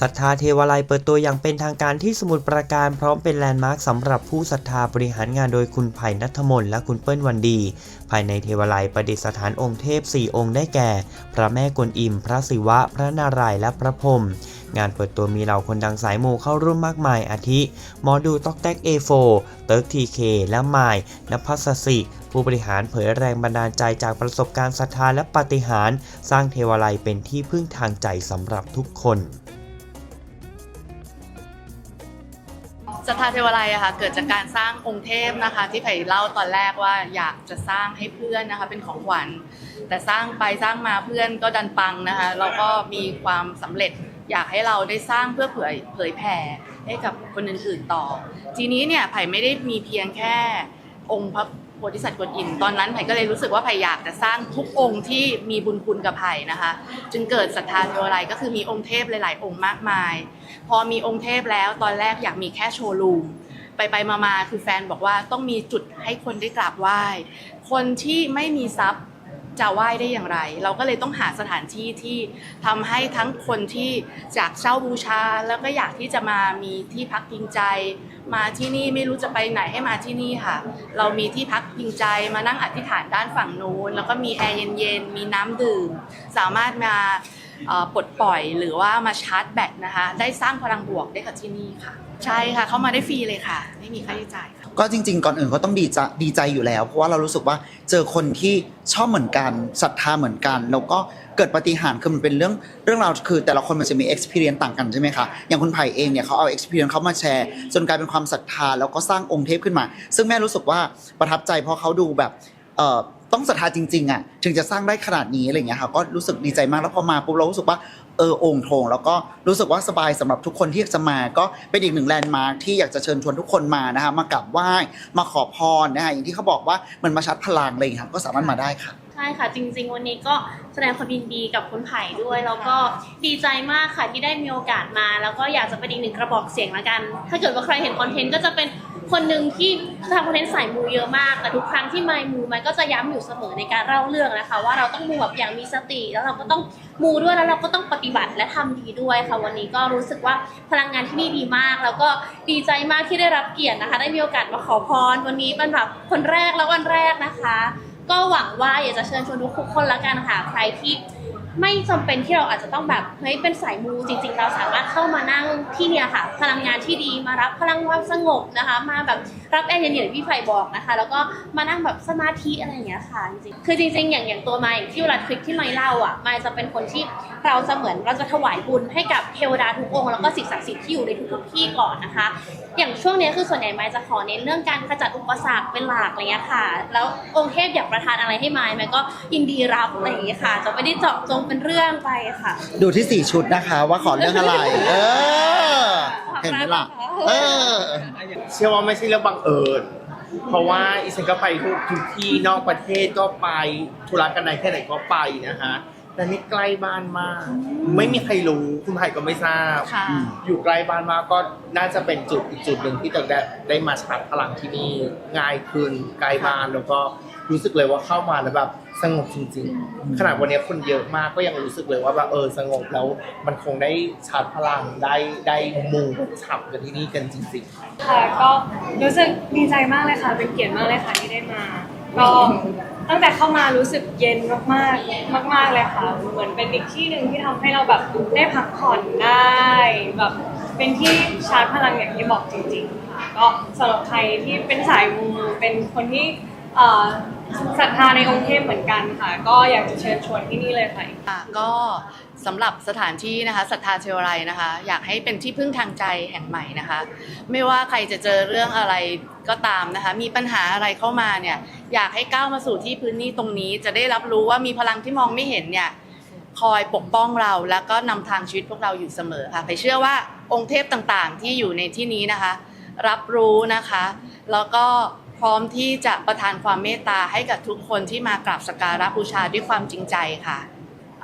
ศรัทธาเทวาลัยเปิดตัวอย่างเป็นทางการที่สมุทรปราการพร้อมเป็นแลนด์มาร์คสำหรับผู้ศรัทธาบริหารงานโดยคุณไผ่นัทมนและคุณเปิ้ลวันดี ภายในเทวาลัยประดิษฐานองค์เทพ 4 องค์ได้แก่ พระแม่กวนอิม พระศิวะ พระนารายณ์และพระพรหมงานเปิดตัวมีเหล่าคนดังสายมูเข้าร่วมมากมายอาทิหมอดูต๊อกแท็ก A4 เติร์กทีเคและมายนภัสสิ ผู้บริหารเผยแรงบันดาลใจจากประสบการณ์ศรัทธาและปาฏิหาริย์สร้างเทวาลัยเป็นที่พึ่งทางใจสำหรับทุกคน ศรัทธาเทวาลัยอะค่ะเกิดจากการสร้างองค์เทพนะคะ ที่ไผ่เล่าตอนแรกว่าอยากจะสร้างให้เพื่อนนะคะเป็นของขวัญแต่สร้างไปสร้างมาเพื่อนก็ดันปังนะคะแล้วก็มีความสำเร็จอยากให้เราได้สร้างเพื่อเผยเผยแผ่ให้กับคนอื่นๆต่อ ทีนี้เนี่ยไผ่ไม่ได้มีเพียงแค่องค์พระ โพธิสัตว์กวนอิมตอนนั้นไผ่ก็เลยรู้สึกว่าไผ่อยากจะสร้างทุกองค์ที่มีบุญคุณกับไผ่นะคะ จึงเกิดศรัทธาเทวไลก็คือมีองค์เทพหลาย ๆ องค์มากมาย พอมีองค์เทพแล้วตอนแรกอยากมีแค่โชว์รูมไปไปมามาคือแฟนบอกว่าต้องมีจุดให้คนได้กราบไหว้ คนที่ไม่มีทรัพย์ จะไหว้ได้อย่างไร เราก็เลยต้องหาสถานที่ที่ทำให้ทั้งคนที่จากเช่าบูชา แล้วก็อยากที่จะมามีที่พักพิงใจ มาที่นี่ไม่รู้จะไปไหนให้มาที่นี่ค่ะ เรามีที่พักพิงใจมานั่งอธิษฐานด้านฝั่งนู้นแล้วก็มีแอร์เย็นๆมีน้ำดื่ม สามารถมาปลดปล่อยหรือว่ามาชาร์จแบตนะคะ ได้สร้างพลังบวกได้กับที่นี่ค่ะ ใช่ค่ะ เข้ามาได้ฟรีเลยค่ะ ไม่มีค่าใช้จ่ายค่ะ ก็จริง ๆ ก่อนอื่นก็ต้องดีใจดีใจอยู่แล้ว เพราะว่าเรารู้สึกว่าเจอคนที่ชอบเหมือนกันศรัทธาเหมือนกัน แล้วก็เกิดปฏิหารย์คือมันเป็นเรื่องเรื่องราวคือ แต่ละคนมันจะมี experience ต่างกันใช่ไหมคะอย่างคุณไผ่เองเนี่ยเขาเอา experience เขามาแชร์ จนกลายเป็นความศรัทธาแล้วก็สร้างองค์เทพขึ้นมา ซึ่งแม่รู้สึกว่าประทับใจเพราะเขาดูแบบเอ่อต้องศรัทธาจริงๆอะถึงจะสร้างได้ขนาดนี้อะไรเงี้ยค่ะก็รู้สึกดีใจมากแล้วพอมาปุ๊บเรารู้สึกว่า เออองค์โถงแล้วก็รู้สึกว่าสบายสำหรับทุกคนที่อยากจะมาก็เป็นอีกหนึ่งแลนด์มาร์คที่อยากจะเชิญชวนทุกคนมานะคะมากราบไหว้มาขอพรนะคะอย่างที่เขาบอกว่ามันมาชัดพลังอะไรอย่างเลยค่ะก็สามารถมาได้ค่ะใช่ค่ะจริง ๆ วันนี้ก็แสดงความยินดีกับคุณไผ่ด้วย แล้วก็ดีใจมากค่ะที่ได้มีโอกาสมา แล้วก็อยากจะเป็นอีกหนึ่งกระบอกเสียงละกัน ถ้าเกิดว่าใครเห็นคอนเทนต์ก็จะเป็น คนหนึ่งที่ทำคอนเทนต์สายมูเยอะมาก แต่ทุกครั้งที่ไม่มูมันก็จะย้ำอยู่เสมอในการเล่าเรื่องนะคะ ว่าเราต้องมูแบบอย่างมีสติ แล้วเราก็ต้องมูด้วยแล้วเราก็ต้องปฏิบัติและทำดีด้วยค่ะวันนี้ก็รู้สึกว่าพลังงานที่นี่ดีมาก แล้วก็ดีใจมากที่ได้รับเกียรตินะคะ ได้มีโอกาสมาขอพร วันนี้เป็นแบบคนแรกแล้ววันแรกนะคะ ก็หวังว่าอยากจะเชิญชวนทุกคนละกันค่ะใครที่ ไม่จำเป็นที่เราอาจจะต้องแบบเฮ้ยเป็นสายมูจริง ๆ เราสามารถเข้ามานั่งที่เนี่ยค่ะ พลังงานที่ดีมารับพลังความสงบนะคะ มาแบบรับแอร์เย็นๆอย่างที่พี่ไผ่บอกนะคะ แล้วก็มานั่งแบบสมาธิอะไรอย่างเงี้ยค่ะจริงๆคือจริง ๆ อย่างอย่างตัวมาอย่างที่เวลาคลิปที่ไม่เล่าอะมาจะเป็นคนที่เราจะเหมือนเราจะถวายบุญให้กับเทวดาทุกองค์แล้วก็สิ่งศักดิ์สิทธิ์ที่อยู่ในทุกๆที่ก่อนนะคะ อย่างช่วงนี้คือส่วนใหญ่ไม้จะขอเน้นเรื่องการขจัดอุปสรรคเป็นหลักอะไรเงี้ยค่ะ แล้วองค์เทพอยากประทานอะไรให้ไม้ไม้ก็ยินดีรับอะไรอย่างเงี้ยค่ะ จะไม่ได้เจาะจงเป็นเรื่องไปค่ะดูที่สี่ชุดนะคะว่าขอเรื่องอะไร เออ เห็นไหมล่ะ เออ เชื่อว่าไม่ใช่เรื่องบังเอิญ เพราะว่าอีฉันก็ไปทุกทุกที่นอกประเทศก็ไปธุระกันไหนแค่ไหนก็ไปนะฮะ แต่นี่ใกล้บ้านมาก ไม่มีใครรู้คุณไผ่ก็ไม่ทราบ ค่ะ อยู่ใกล้บ้านมากก็น่าจะเป็นจุดอีกจุดหนึ่งที่จะได้ได้มาชาร์จพลังที่นี่ง่ายขึ้นใกล้บ้านแล้วก็รู้สึกเลยว่าเข้ามาแล้วแบบสงบจริง ๆ ขนาดวันนี้คนเยอะมากก็ยังรู้สึกเลยว่าแบบเออสงบแล้วมันคงได้ชาร์จพลังได้ได้มูฉับกันที่นี่กันจริง ๆ ค่ะก็รู้สึกดีใจมากเลยค่ะ เป็นเกียรติมากเลยค่ะที่ได้มา ก็ ตั้งแต่เข้ามารู้สึกเย็นมากๆ มาก ๆเลยค่ะ เหมือนเป็นอีกที่หนึ่งที่ทำให้เราแบบได้พักผ่อนได้แบบเป็นที่ชาร์จพลังอย่างที่บอกจริง ๆ ค่ะ ก็สำหรับใครที่เป็นสายมูเป็นคนที่ ศรัทธาในองค์เทพเหมือนกันค่ะ ก็อยากจะเชิญชวนที่นี่เลยค่ะค่ะก็สำหรับสถานที่นะคะศรัทธาเทวไรนะคะ อยากให้เป็นที่พึ่งทางใจแห่งใหม่นะคะ ไม่ว่าใครจะเจอเรื่องอะไรก็ตามนะคะ มีปัญหาอะไรเข้ามาเนี่ยอยากให้ก้าวมาสู่ที่พื้นที่ตรงนี้ จะได้รับรู้ว่ามีพลังที่มองไม่เห็นเนี่ยคอยปกป้องเราแล้วก็นำทางชีวิตพวกเราอยู่เสมอค่ะไปเชื่อว่าองค์เทพต่างๆ ที่อยู่ในที่นี้นะคะ รับรู้นะคะ แล้วก็พร้อมที่จะประทานความเมตตาให้กับทุกคนที่มากราบสักการะบูชาด้วยความจริงใจค่ะ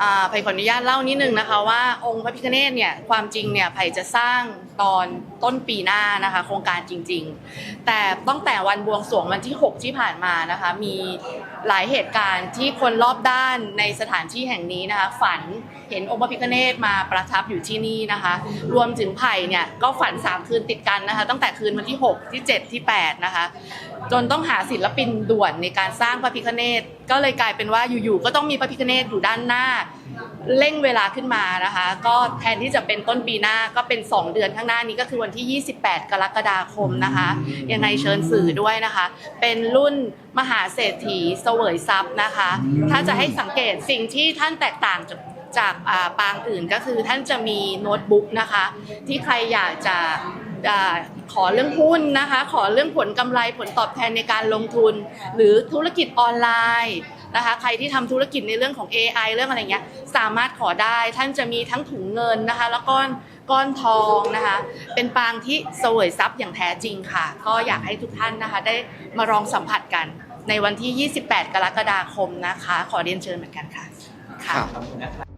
อ่าไผ่ขออนุญาตเล่านิดนึงนะคะว่าองค์พระพิฆเนศเนี่ยความจริงเนี่ยไผ่จะสร้าง ตอนต้นปีหน้านะคะ โครงการจริง ๆ แต่ตั้งแต่วันบวงสรวงวันที่ 6 ที่ผ่านมานะคะ มีหลายเหตุการณ์ที่คนรอบด้านในสถานที่แห่งนี้นะคะ ฝันเห็นองค์พระพิฆเนศมาประทับอยู่ที่นี่นะคะ รวมถึงไผ่เนี่ยก็ฝัน 3 คืนติดกันนะคะ ตั้งแต่คืนวันที่ 6 ที่ 7 ที่ 8 นะคะ จนต้องหาศิลปินด่วนในการสร้างพระพิฆเนศก็เลยกลายเป็นว่าอยู่ๆก็ต้องมีพระพิฆเนศอยู่ด้านหน้า เร่งเวลาขึ้นมานะคะ ก็แทนที่จะเป็นต้นปีหน้าก็เป็น 2 เดือนข้างหน้านี้ก็คือวันที่ 28 กรกฎาคมนะคะ ยังไงเชิญสื่อด้วยนะคะ เป็นรุ่นมหาเศรษฐีเสวยทรัพย์นะคะ ถ้าจะให้สังเกตสิ่งที่ท่านแตกต่างจากจากปางอื่นก็คือท่านจะมีโน้ตบุ๊กนะคะ ที่ใครอยากจะขอเรื่องหุ้นนะคะ ขอเรื่องผลกำไรผลตอบแทนในการลงทุน หรือธุรกิจออนไลน์ นะคะใครที่ทำธุรกิจในเรื่องของ AI เรื่องอะไรเงี้ยสามารถขอได้ท่านจะมีทั้งถุงเงินนะคะ แล้วก็ก้อนทองนะคะ เป็นปางที่เสวยทรัพย์อย่างแท้จริงค่ะ ก็อยากให้ทุกท่านนะคะ ได้มาลองสัมผัสกัน ในวันที่ 28 กรกฎาคมนะคะ ขอเรียนเชิญเหมือนกันค่ะค่ะ